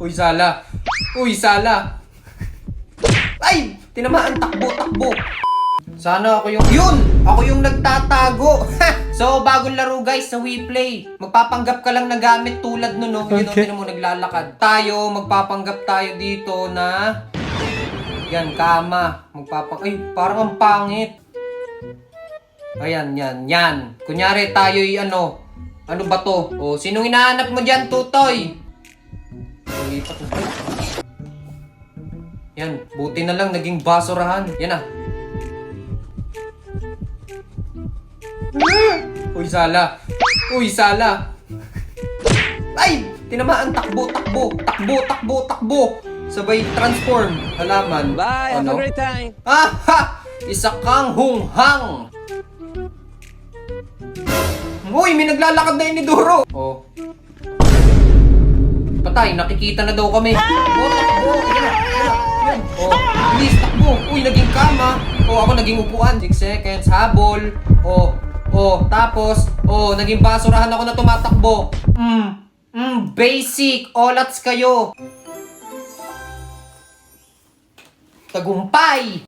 Uy, Sala. Uy, Sala. Ay! Tinamaan, takbo, takbo. Sana ako yung... Yun! Ako yung nagtatago! so, bagong laro guys sa WePlay. Magpapanggap ka lang na gamit tulad nun, no? Yun, Okay. okay. mo, naglalakad. Tayo, magpapanggap tayo dito na... Yan, kama. Magpapang... Ay, parang ang pangit. Ayan, yan, yan. Kunyari, tayo'y ano... Ano ba to? O, sinong hinahanap mo dyan, tutoy? Lipat na. Yan, buti na lang naging basurahan. Yan ah. Uy, Sala. Uy, Sala. Ay! Tinamaan, takbo, takbo, takbo, takbo, takbo. Sabay transform. Halaman. Bye, have Ano? a great time. Ah, ha! Isa kang hunghang! Uy, may naglalakad na iniduro! Oh. Patay, nakikita na daw kami. Oh, takbo! Yan na, yan na, yan. Oh, bilis, takbo! Uy, naging kama! Oh, ako naging upuan. 6 seconds, habol. Oh, oh, tapos, oh, naging basurahan ako na tumatakbo. Mm, mm, basic! Olats kayo! Tagumpay!